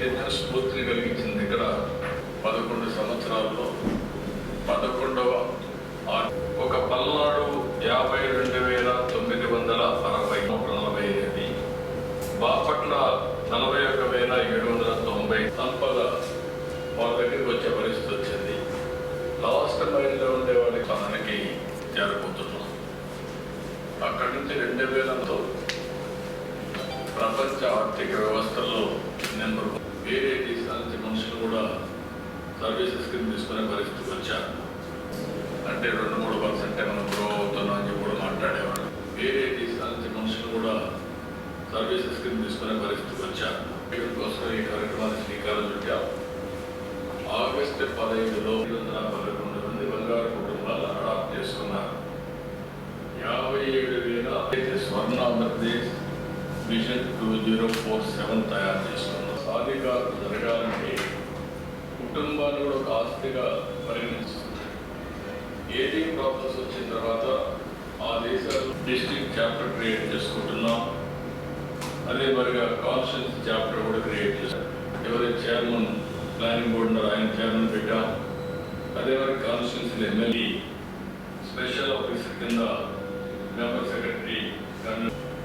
చైతన్య స్ఫూర్తిని కలిగించింది ఇక్కడ పదకొండు సంవత్సరాల్లో పదకొండవ ఒక పల్నాడు యాభై రెండు వేల తొమ్మిది వందల అరవై నలభై ఎనిమిది బాపట్ల నలభై ఒక వేల ఏడు వందల తొంభై సంపద వాళ్ళ దగ్గరికి వచ్చే పరిస్థితి వచ్చింది. లాస్ట్ మైల్లో ఉండే వాళ్ళకి మనకి చేరబోతున్నాం అక్కడి నుంచి రెండు వేలతో ప్రపంచ ఆర్థిక వ్యవస్థలో నెంబర్ వేరే దేశాల నుంచి మనుషులు కూడా సర్వీసెస్ కింద తీసుకునే పరిస్థితికి వచ్చారు. అంటే రెండు మూడు పర్సెంట్ మనం గ్రో అవుతున్నాం అని చెప్పి కూడా మాట్లాడేవాళ్ళు వేరే దేశాల నుంచి మనుషులు కూడా సర్వీసెస్ కింద తీసుకునే పరిస్థితికి వచ్చారు. కోసం ఈ కార్యక్రమాన్ని శ్రీకారం చుట్టాము ఆగస్టు పదహైదులో వందల పదకొండు మంది బంగారు కుటుంబాలు అడాప్ట్ చేసుకున్నారు. యాభై ఏడు వేల అయితే స్వర్ణ Andhra Pradesh machine two zero four seven తయారు చేస్తున్నారు సాధికారత జరగాలంటే కుటుంబాన్ని కూడా ఒక ఆస్తిగా పరిగణిస్తుంది. ఏది ప్రాబ్లమ్స్ వచ్చిన తర్వాత ఆ దేశాలు డిస్ట్రిక్ట్ చాప్టర్ క్రియేట్ చేసుకుంటున్నాం. అదే మరిగా కాన్షియన్స్ చాప్టర్ కూడా క్రియేట్ చేశాం. ఎవరైతే చైర్మన్ ప్లానింగ్ బోర్డు ఉన్నారో ఆయన చైర్మన్ పెట్టాం. అదే మరి కాన్స్టిట్యూన్సీ ఎమ్మెల్యే స్పెషల్ ఆఫీసర్ కింద మెంబర్ సెక్రటరీ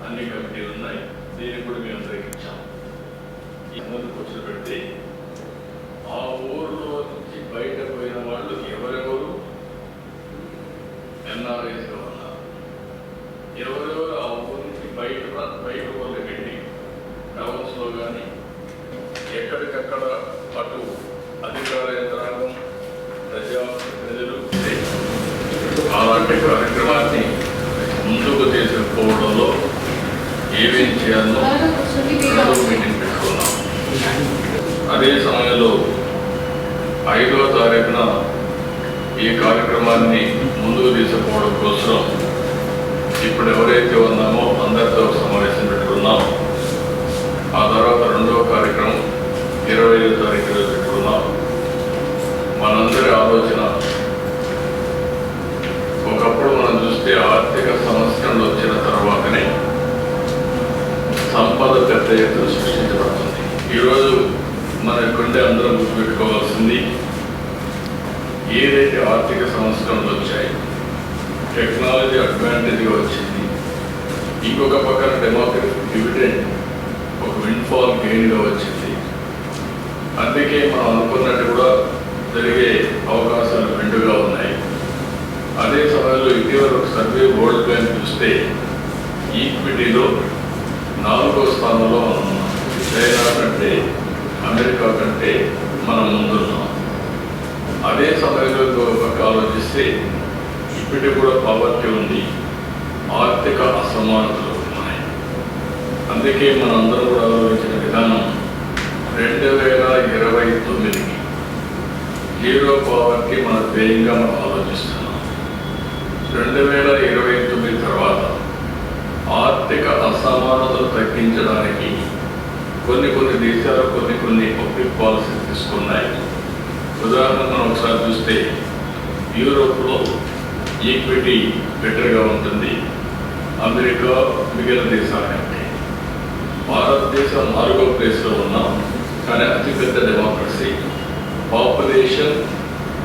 అన్ని కమిటీలు ఉన్నాయి. దీన్ని కూడా మేము అందరికి ఈ అందరూ కూర్చోబెడితే ఆ ఊర్లో నుంచి బయట పోయిన వాళ్ళు ఎవరెవరు? ఎన్ఆర్ఐస్గా ఉన్నారు ఎవరెవరు ఆ ఊరు నుంచి బయట బయట వాళ్ళు పెట్టి టౌన్స్లో కానీ ఎక్కడికక్కడ అటు అధికార యంత్రాంగం ప్రజా ప్రజలు అలాంటి కార్యక్రమాన్ని ముందుకు తీసుకుపోవడంలో ఏమేం చేయాలో మీటింగ్ అదే సమయంలో ఐదవ తారీఖున ఈ కార్యక్రమాన్ని ముందుకు తీసుకుపోవడం కోసం ఇప్పుడు ఎవరైతే ఉన్నామో అందరితో సమావేశం పెట్టుకున్నాం. ఆ తర్వాత రెండవ కార్యక్రమం ఇరవై ఐదు తారీఖు పెట్టుకున్నాం. మనందరి ఆలోచన ఒకప్పుడు మనం చూస్తే ఆర్థిక సంస్కరణలు వచ్చిన తర్వాతనే సంపద పెద్ద ఎత్తున సృష్టించబడుతుంది. ఈరోజు మన ఇక్కడే అందరం గుర్తుపెట్టుకోవాల్సింది ఏదైతే ఆర్థిక సంస్కరణలు వచ్చాయి టెక్నాలజీ అడ్వాంటేజ్గా వచ్చింది ఇంకొక పక్కన డెమోక్రటిక్ డివిడెండ్ ఒక విన్ఫాల్ గెయిన్గా వచ్చింది. అందుకే మనం అనుకున్నట్టు కూడా జరిగే అవకాశాలు మెండుగా ఉన్నాయి. అదే సమయంలో ఇటీవల ఒక సర్వే వరల్డ్ బ్యాంక్ చూస్తే ఈక్విటీలో నాలుగో స్థానంలో మనం ఉన్నాం. చైనా కంటే అమెరికా కంటే మనం ముందున్నాం. అదే సమయంలో ఇంకొక పక్క ఆలోచిస్తే ఇప్పటికి కూడా పావర్టీ ఉంది. ఆర్థిక అసమానతలు ఉన్నాయి. అందుకే మనందరూ కూడా ఆలోచించిన విధానం రెండు వేల ఇరవై తొమ్మిదికి జీరో పావర్టీ మన ధ్యేయంగా మనం ఆలోచిస్తున్నాం. రెండు వేల ఇరవై తొమ్మిది తర్వాత ఆర్థిక అసమానతలు తగ్గించడానికి కొన్ని కొన్ని దేశాలు కొన్ని కొన్ని పబ్లిక్ పాలసీ తీసుకున్నాయి. ఉదాహరణకు మనం ఒకసారి చూస్తే యూరోప్లో ఈక్విటీ బెటర్గా ఉంటుంది. అమెరికా మిగిలిన దేశాల. కంటే భారతదేశం నాలుగో ప్లేస్లో ఉన్నాం కానీ అతిపెద్ద డెమోక్రసీ పాపులేషన్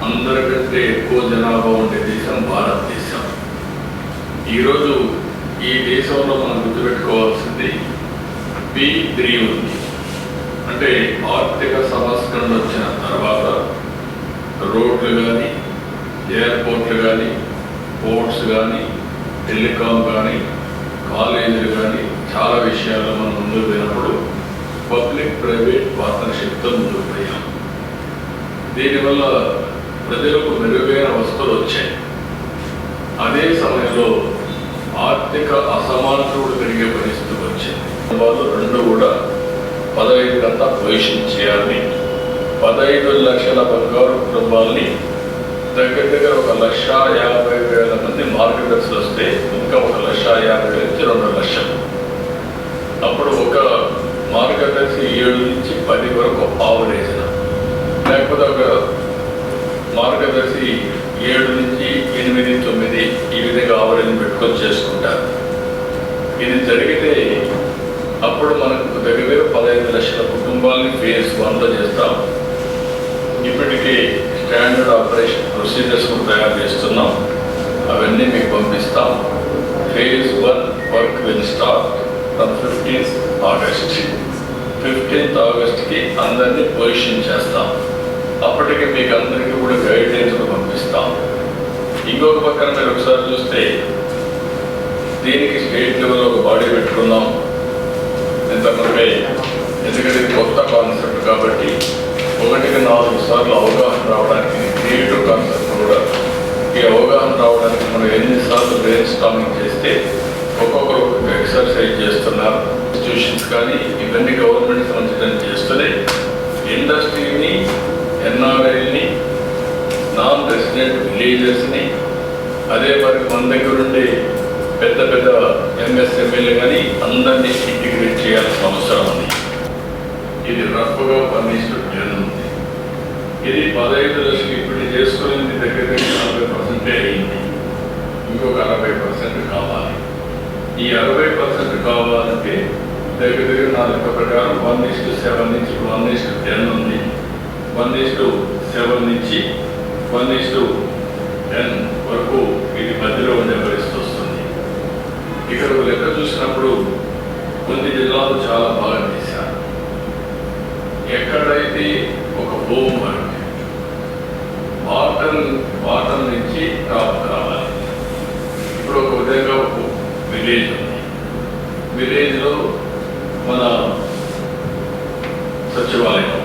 అందరికంటే ఎక్కువ జనాభా ఉండే దేశం భారతదేశం. ఈరోజు ఈ దేశంలో మనం గుర్తుపెట్టుకోవాల్సింది బి త్రీ ఉంది అంటే ఆర్థిక సంస్కరణ వచ్చిన తర్వాత రోడ్లు కానీ ఎయిర్పోర్ట్లు కానీ పోర్ట్స్ కానీ టెలికాం కానీ కాలేజీలు కానీ చాలా విషయాల్లో మనం ముందుకు పోయినప్పుడు పబ్లిక్ ప్రైవేట్ పార్ట్నర్షిప్తో ముందుకు పోయాం. దీనివల్ల ప్రజలకు మెరుగైన వస్తువులు వచ్చాయి. అదే సమయంలో ఆర్థిక అసమానతలు పెరిగే పరిస్థితి వచ్చింది. రెండు కూడా పదహైదు కన్నా పొజిషన్ చేయాలని పదహైదు లక్షల బంగారు కుటుంబాలని దగ్గర దగ్గర ఒక లక్ష యాభై వేల మంది మార్కెటర్స్ వస్తే ఇంకా ఒక లక్ష యాభై వేల నుంచి రెండు లక్షలు. అప్పుడు ఒక మార్కెటర్స్ ఏడు నుంచి పది వరకు ఆవరేసిన లేకపోతే ఒక మార్గదర్శి ఏడు నుంచి ఎనిమిది తొమ్మిది ఈ విధంగా ఆవరేజ్ పెట్టుకొని చేసుకుంటారు. ఇది జరిగితే అప్పుడు మనకు దగ్గర దగ్గర పదహైదు లక్షల కుటుంబాలని ఫేజ్ వన్లో చేస్తాం. ఇప్పటికీ స్టాండర్డ్ ఆపరేషన్ ప్రొసీజర్స్ తయారు చేస్తున్నాం. అవన్నీ మీకు పంపిస్తాం. Phase one work will start from fifteenth August. Fifteenth ఆగస్ట్కి అందరినీ పొజిషన్ చేస్తాం. అప్పటికి మీకు అందరికీ కూడా గైడ్లైన్స్ పంపిస్తాం. ఇంకొక పక్కన మీరు ఒకసారి చూస్తే దీనికి స్టేట్ లెవెల్లో ఒక బాడీ పెట్టుకున్నాం. ఇంతకుముందే ఎందుకంటే ఇది కొత్త కాన్సెప్ట్ కాబట్టి ఒకటికి నాలుగు సార్లు అవగాహన రావడానికి క్రియేటివ్ కాన్సెప్ట్ కూడా. ఈ అవగాహన రావడానికి మనం ఎన్నిసార్లు బ్రెయిన్ స్టామింగ్ చేస్తే ఒక్కొక్కరు ఎక్సర్సైజ్ చేస్తున్నారు ఇన్స్టిట్యూషన్స్ కానీ ఇవన్నీ గవర్నమెంట్ సంబంధించిన చేస్తూనే ఇండస్ట్రీని ఎన్ఆర్ఐని నాన్ రెసిడెంట్ విలేజెస్ని అదే మరి మన దగ్గర ఉండే పెద్ద పెద్ద ఎంఎస్ఎంఎల్ కానీ అందరినీ ఇంటిగ్రేట్ చేయాల్సిన అవసరం ఉంది. ఇది రఫ్గా పర్మిషన్ టెన్ ఉంది ఇది పదహైదు లక్షలు ఇప్పుడు చేసుకునేది దగ్గర దగ్గర నలభై పర్సెంటే అయింది. ఇంకొక అరవై పర్సెంట్ కావాలి. ఈ అరవై పర్సెంట్ కావాలంటే దగ్గర దగ్గర నా లెక్క ప్రకారం వన్ ఇస్టు సెవెన్ నుంచి వన్ ఇస్టు టెన్ ఉంది. వన్ ఇస్టు సెవెన్ నుంచి వన్ ఇస్టు కొన్ని చాలా బాగా చేశారు. ఎక్కడైతే ఒక హోమ్ అంటే వాటర్ వాటర్ నుంచి టాప్ కావాలి ఇప్పుడు ఒక విధంగా ఒక విలేజ్ ఉంది. విలేజ్లో మన సచివాలయం